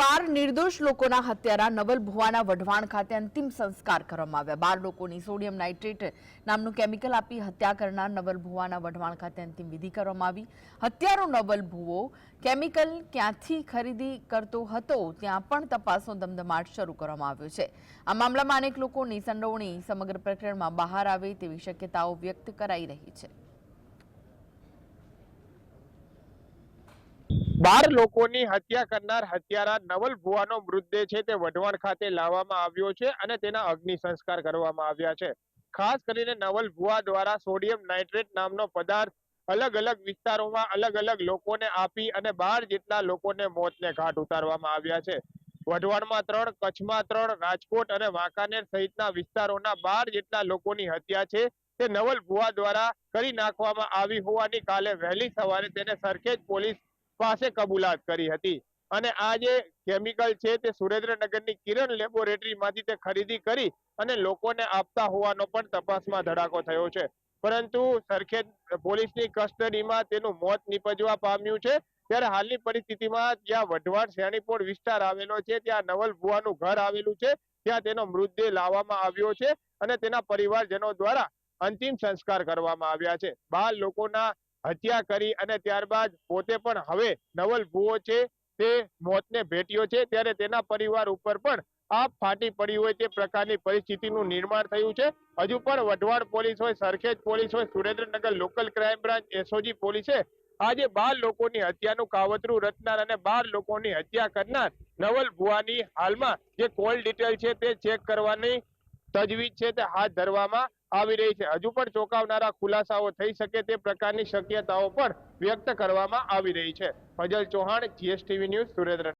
બાર નિર્દોષ લોકોના હત્યારા નવલ ભુવાના વઢવાણ ખાતે અંતિમ સંસ્કાર કરવામાં આવ્યા. બાર લોકોની સોડિયમ નાઇટ્રેટ નામનું કેમિકલ આપી હત્યા કરનાર નવલ ભુવાના વઢવાણ ખાતે અંતિમ વિધિ કરવામાં આવી. હત્યારો નવલ ભુવો કેમિકલ ક્યાંથી ખરીદી કરતો હતો ત્યાં પણ તપાસનો ધમધમાટ શરૂ કરવામાં આવ્યો છે. આ મામલામાં અનેક લોકોની સંડોવણી સમગ્ર પ્રકરણમાં બહાર આવે તેવી શક્યતાઓ વ્યક્ત કરાઈ રહી છે. બાર લોકોની હત્યા કરનાર હત્યારા નવલ ભુવાનો મૃતદેહ છે તે વઢવાણ ખાતે લાવવામાં આવ્યો છે અને તેના અગ્નિ સંસ્કાર કરવામાં આવ્યા છે. ખાસ કરીને નવલ ભુવા દ્વારા સોડિયમ નાઇટ્રેટ નામનો પદાર્થ અલગ અલગ વિસ્તારોમાં અલગ અલગ લોકોને આપી અને બાર જેટલા લોકોને મોતને ઘાટ ઉતારવામાં આવ્યા છે. વઢવાણમાં ત્રણ, કચ્છમાં ત્રણ, રાજકોટ અને વાંકાનેર સહિતના વિસ્તારોના બાર જેટલા લોકોની હત્યા છે તે નવલ ભુવા દ્વારા કરી નાખવામાં આવી હોવાની કાલે વહેલી સવારે તેને સરખેજ પોલીસ પાસે કબૂલાત કરી હતી. અને આ જે કેમિકલ છે તે સુરેન્દ્રનગરની કિરણ લેબોરેટરીમાંથી તે ખરીદી કરી અને લોકોને આપતા હોવાનો પણ તપાસમાં ધડાકો થયો છે. પરંતુ સરખેજ પોલીસની કસ્ટડીમાં તેનું મોત નીપજવા પામ્યું છે. ત્યારે હાલની પરિસ્થિતિમાં જ્યાં વઢવાણ શેણીપોળ વિસ્તાર આવેલો છે, ત્યાં નવલ ભુવાનું ઘર આવેલું છે, ત્યાં તેનો મૃતદેહ લાવવામાં આવ્યો છે અને તેના પરિવારજનો દ્વારા અંતિમ સંસ્કાર કરવામાં આવ્યા છે. બાર લોકોના હત્યા કરી અને ત્યારબાદ પોતે પણ હવે નવલ છે, તે મોતને ભેટ્યો છે, ત્યારે તેના પરિવાર ઉપર પણ આ ફાટી પડી હોય તે પ્રકારની પરિસ્થિતિનું નિર્માણ થયું છે. હજુ પણ વઢવાણ પોલીસ હોય, સરખેજ પોલીસ હોય, Surendranagar local crime branch SOG પોલીસે આજે બાર લોકોની હત્યાનું કાવતરું રચનાર અને બાર લોકોની હત્યા કરનાર નવલ ભુવાની હાલમાં જે કોલ ડિટેલ છે તે ચેક કરવાની તજવીજ છે તે હાથ ધરવામાં આવી રહી છે. હજુ પણ ચોંકાવનારા ખુલાસાઓ થઈ શકે તે પ્રકારની શક્યતાઓ પણ વ્યક્ત કરવામાં આવી રહી છે. Fazal Chauhan GSTV news Surendra